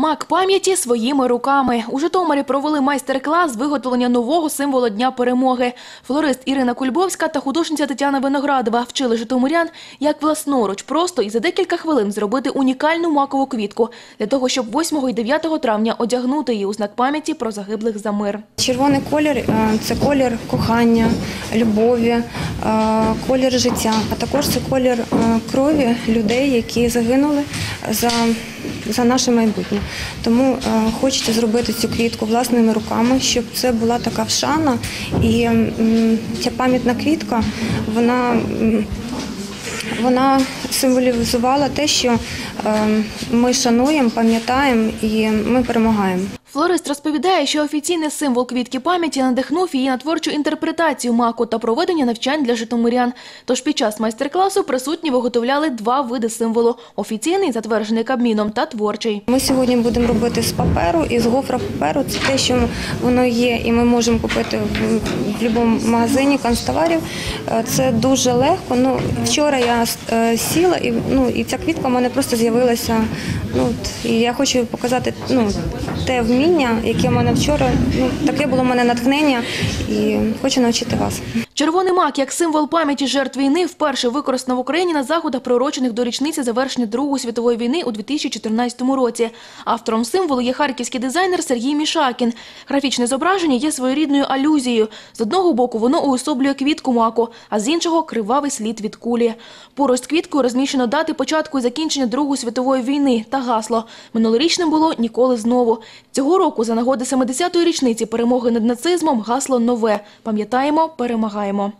Мак пам'яті своїми руками. У Житомирі провели майстер-клас виготовлення нового символу Дня перемоги. Флорист Ірина Кульбовська та художниця Тетяна Виноградова вчили житомирян, як власноруч просто і за декілька хвилин зробити унікальну макову квітку для того, щоб 8 і 9 травня одягнути її у знак пам'яті про загиблих за мир. Червоний колір е, це колір кохання, любові, е, колір життя, а також це колір е, крові людей, які загинули за, за наше майбутнє. Тому е, хочеться зробити цю квітку власними руками, щоб це була така вшана. І ця пам'ятна квітка, вона. Вона символізувала те, що е, ми шануємо, пам'ятаємо і ми перемагаємо. Флорист розповідає, що офіційний символ квітки пам'яті надихнув її на творчу інтерпретацію маку та проведення навчань для житомирян. Тож під час майстер-класу присутні виготовляли два види символу – офіційний, затверджений Кабміном, та творчий. Ми сьогодні будемо робити з паперу і з гофра паперу. Це те, що воно є, і ми можемо купити в, в будь-якому магазині канцтоварів. Е, Це дуже легко. Ну вчора я е, сіла і ну і ця квітка в мене просто з'явилася. Ну от, і я хочу показати ну те вміння, яке в мене вчора. Ну таке було в мене натхнення, і хочу навчити вас. Червоний мак як символ пам'яті жертв війни вперше використано в Україні на заходах, приурочених до річниці завершення Другої світової війни у 2014 році. Автором символу є харківський дизайнер Сергій Мішакін. Графічне зображення є своєрідною алюзією. З одного боку воно уособлює квітку маку, а з іншого – кривавий слід від кулі. Поруч квіткою розміщено дати початку і закінчення Другої світової війни та гасло. Минулорічним було «Ніколи знову». Цього року за нагоди 70-ї річниці перемоги над нацизмом гасло нове. Пам'ятаємо, перемагаємо.